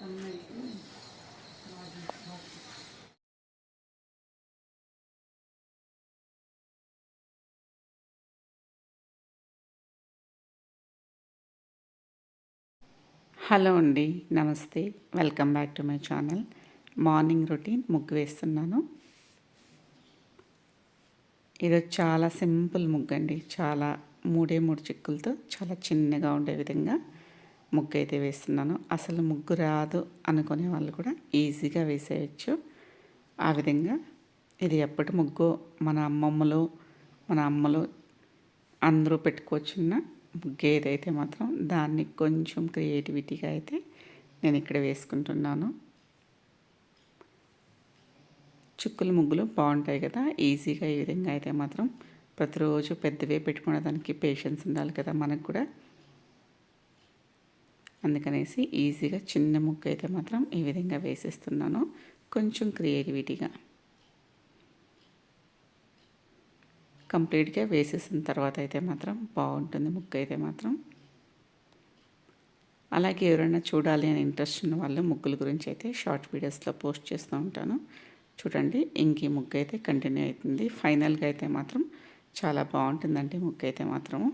Hello అండి నమస్తే. Welcome back to my channel. Morning routine ముగ్గు వేస్తున్నాను. ఇది చాలా సింపుల్ ముగ్గు అండి చాలా మూడే మూడు చిక్కులతో చాలా చిన్నగా ఉండే విధంగా. ముగ్గు అయితే వేస్తున్నాను. అసలు ముగ్గు రాదు అనుకునే వాళ్ళు కూడా ఈజీగా వేసేయచ్చు. ఆ విధంగా ఇది ఎప్పటి ముగ్గు మన అమ్మమ్మలు మన అమ్మలు అందరూ పెట్టుకోవచ్చున్న ముగ్గు ఏదైతే మాత్రం దాన్ని కొంచెం క్రియేటివిటీగా అయితే నేను ఇక్కడ వేసుకుంటున్నాను. చుక్కుల ముగ్గులు బాగుంటాయి కదా. ఈజీగా ఈ విధంగా అయితే మాత్రం ప్రతిరోజు పెద్దవే పెట్టుకునే దానికి పేషెన్స్ ఉండాలి కదా మనకు కూడా. అందుకనేసి ఈజీగా చిన్న ముగ్గు అయితే మాత్రం ఈ విధంగా వేసేస్తున్నాను. కొంచెం క్రియేటివిటీగా. కంప్లీట్గా వేసేసిన తర్వాత అయితే మాత్రం బాగుంటుంది ముగ్గు అయితే మాత్రం. అలాగే ఎవరైనా చూడాలి అని ఇంట్రెస్ట్ ఉన్న వాళ్ళు ముగ్గుల గురించి అయితే షార్ట్ వీడియోస్లో పోస్ట్ చేస్తూ ఉంటాను. చూడండి ఇంక ఈ ముగ్గు అయితే కంటిన్యూ అవుతుంది. ఫైనల్గా అయితే మాత్రం చాలా బాగుంటుందండి ముగ్గు అయితే మాత్రము.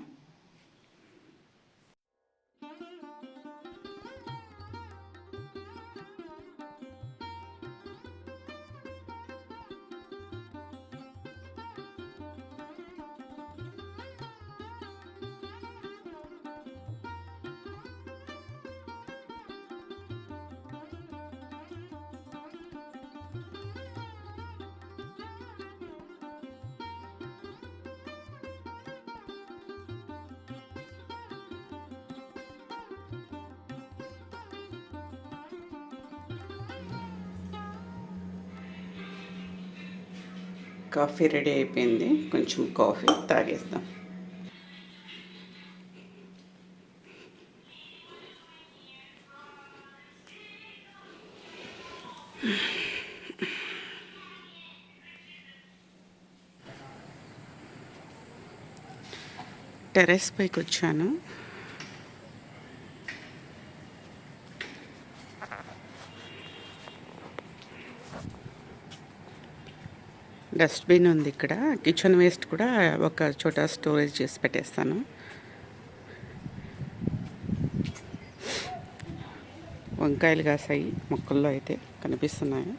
కాఫీ రెడీ అయిపోయింది. కొంచెం కాఫీ తాగేస్తాం టెరెస్ పైకి వచ్చాను. డస్ట్బిన్ ఉంది ఇక్కడ. కిచెన్ వేస్ట్ కూడా ఒక చోట స్టోరేజ్ చేసి పెట్టేస్తాను. వంకాయలు కాసాయి మొక్కల్లో అయితే కనిపిస్తున్నాయి.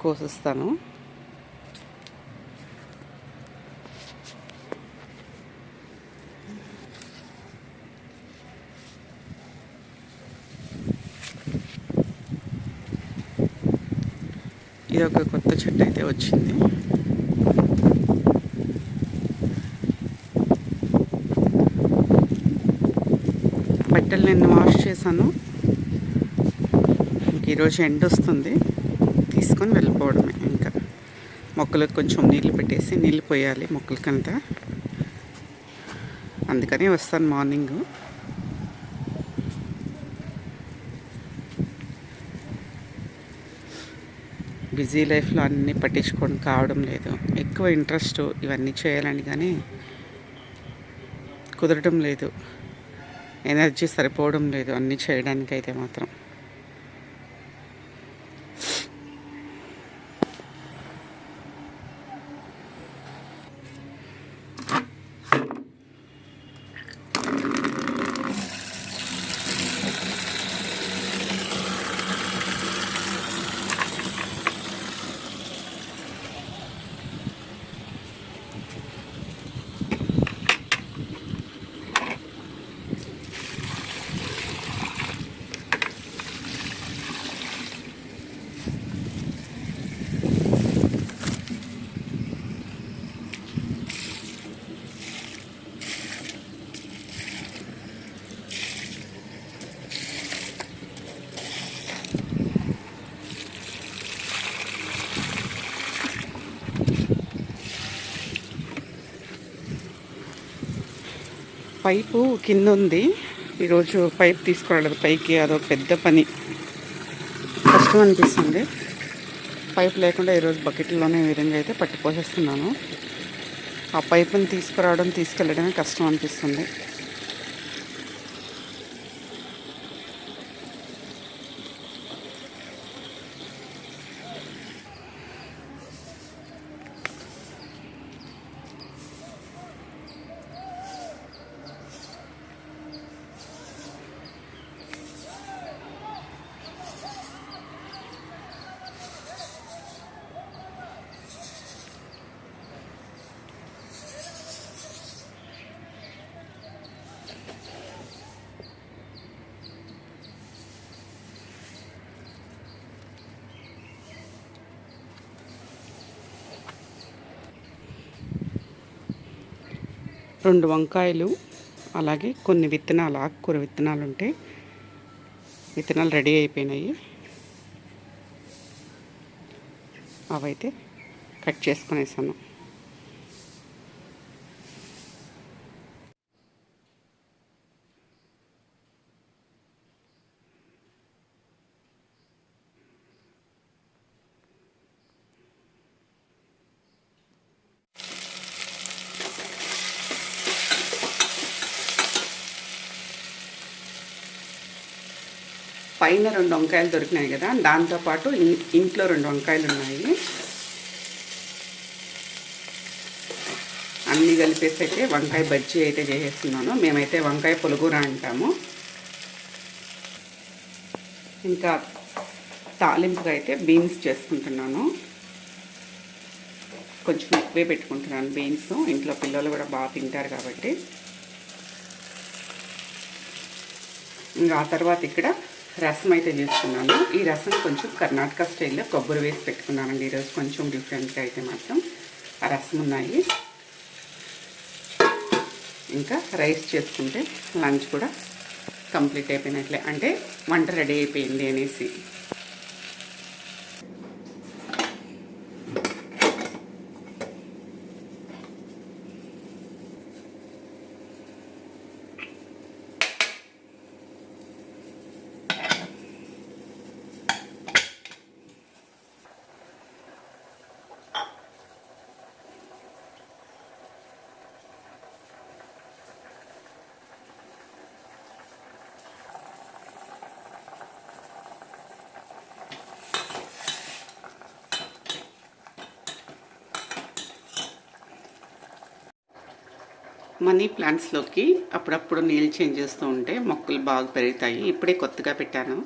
కోసిస్తాను. ఇది ఒక కొత్త చెట్టు అయితే వచ్చింది. బట్టలు నేను వాష్ చేశాను. ఇంక ఈరోజు ఎండ వస్తుంది. తీసుకొని వెళ్ళిపోవడమే ఇంకా. మొక్కలకు కొంచెం నీళ్ళు పెట్టేసి నీళ్ళు పోయాలి మొక్కలకంతా. అందుకని వస్తాను మార్నింగ్. బిజీ లైఫ్లో అన్నీ పట్టించుకోవడం కావడం లేదు. ఎక్కువ ఇంట్రెస్ట్ ఇవన్నీ చేయాలని కానీ కుదరడం లేదు. ఎనర్జీ సరిపోవడం లేదు అన్నీ చేయడానికైతే మాత్రం. పైపు కింద ఉంది ఈరోజు పైప్ తీసుకురాలేదు పైకి అదో పెద్ద పని. కష్టం అనిపిస్తుంది. పైప్ లేకుండా ఈరోజు బకెట్లోనే ఈ విధంగా అయితే పట్టిపోసేస్తున్నాను ఆ పైపుని తీసుకురావడం తీసుకెళ్ళడమే కష్టం అనిపిస్తుంది. రెండు వంకాయలు అలాగే కొన్ని విత్తనాలు ఆకుకూర విత్తనాలు ఉంటే విత్తనాలు రెడీ అయిపోయినాయి. అవైతే కట్ చేసుకునేసాను. పైన రెండు వంకాయలు దొరికినాయి కదా దాంతోపాటు ఇన్- ఇంట్లో రెండు వంకాయలు ఉన్నాయి. అన్నీ కలిపేసి అయితే వంకాయ బజ్జీ అయితే చేసేస్తున్నాను. మేమైతే వంకాయ పులుగురా అంటాము. ఇంకా తాలింపుగా అయితే బీన్స్ చేసుకుంటున్నాను. కొంచెం ఎక్కువే పెట్టుకుంటున్నాను బీన్స్. ఇంట్లో పిల్లలు కూడా బాగా తింటారు కాబట్టి. ఇంకా ఆ తర్వాత ఇక్కడ రసం అయితే చేసుకున్నాను ఈ రసం కొంచెం కర్ణాటక స్టైల్లో కొబ్బరి వేసి పెట్టుకున్నానండి. ఈరోజు కొంచెం డిఫరెంట్గా అయితే మాత్రం ఆ రసం ఉన్నాయి. ఇంకా రైస్ చేసుకుంటే లంచ్ కూడా కంప్లీట్ అయిపోయినట్లే. అంటే వంట రెడీ అయిపోయింది అనేసి. మనీ ప్లాంట్స్లోకి అప్పుడప్పుడు నీళ్ళు చేంజ్ చేస్తూ ఉంటే మొక్కలు బాగా పెరుగుతాయి. ఇప్పుడే కొత్తగా పెట్టాను.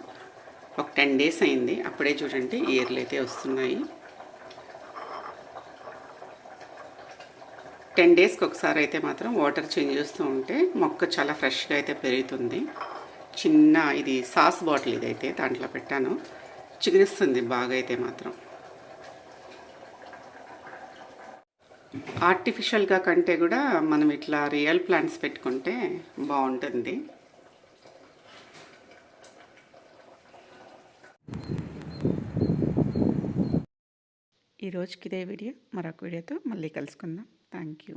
ఒక టెన్ డేస్ అయింది. అప్పుడే చూడండి ఇయర్లు అయితే వస్తున్నాయి. టెన్ డేస్కి ఒకసారి అయితే మాత్రం వాటర్ చేంజ్ చేస్తూ ఉంటే మొక్క చాలా ఫ్రెష్గా అయితే పెరుగుతుంది. చిన్న ఇది సాస్ బాటిల్ ఇదైతే దాంట్లో పెట్టాను. చిగురిస్తుంది బాగా అయితే మాత్రం. ఆర్టిఫిషియల్గా కంటే కూడా మనం ఇట్లా రియల్ ప్లాంట్స్ పెట్టుకుంటే బాగుంటుంది. ఈ రోజుకి ఇదే వీడియో. మరొక వీడియోతో మళ్ళీ కలుసుకుందాం. Thank you.